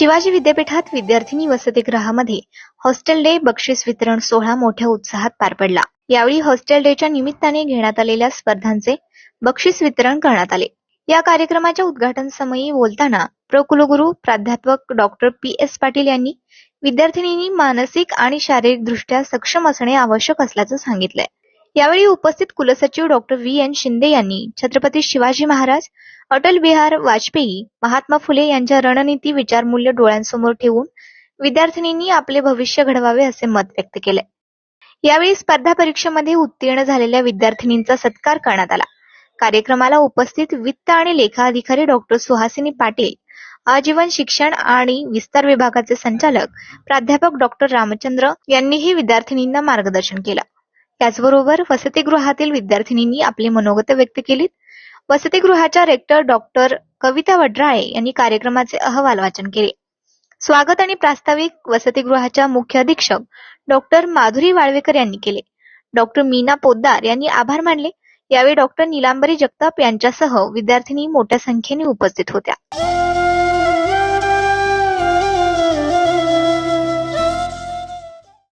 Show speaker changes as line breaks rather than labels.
शिवाजी विद्यापीठात विद्यार्थिनी वसतिगृहामध्ये hostel day बक्षीस वितरण सोहळा मोठ्या उत्साहात पार पडला. यावेळी हॉस्टेल डेच्या निमित्ताने घेण्यात आलेल्या स्पर्धांचे बक्षीस वितरण करण्यात आले. या कार्यक्रमाच्या उद्घाटन समयी बोलताना प्रकुलगुरू प्राध्यापक डॉक्टर पी एस पाटील यांनी विद्यार्थिनींनी मानसिक आणि शारीरिक दृष्ट्या सक्षम असणे आवश्यक असल्याचं सांगितलंय. यावेळी उपस्थित कुलसचिव डॉक्टर व्ही एन शिंदे यांनी छत्रपती शिवाजी महाराज अटल बिहार वाजपेयी महात्मा फुले यांच्या रणनीती विचारमूल्य डोळ्यांसमोर ठेवून विद्यार्थिनींनी आपले भविष्य घडवावे असे मत व्यक्त केले. यावेळी स्पर्धा परीक्षेमध्ये उत्तीर्ण झालेल्या विद्यार्थिनींचा सत्कार करण्यात आला. कार्यक्रमाला उपस्थित वित्त आणि लेखा अधिकारी डॉक्टर सुहासिनी पाटील आजीवन शिक्षण आणि विस्तार विभागाचे संचालक प्राध्यापक डॉक्टर रामचंद्र यांनीही विद्यार्थिनींना मार्गदर्शन केलं. त्याचबरोबर वसतिगृहातील विद्यार्थिनींनी आपली मनोगत व्यक्त केलीत. वसतिगृहाच्या रेक्टर डॉक्टर कविता वड्राळे यांनी कार्यक्रमाचे अहवाल वाचन केले. स्वागत आणि प्रास्ताविक वसतिगृहाच्या मुख्य अधीक्षक डॉक्टर माधुरी वाळवेकर यांनी केले. डॉक्टर मीना पोद्दार यांनी आभार मानले. यावेळी डॉक्टर निलांबरी जगताप यांच्यासह विद्यार्थिनी मोठ्या संख्येने उपस्थित होत्या.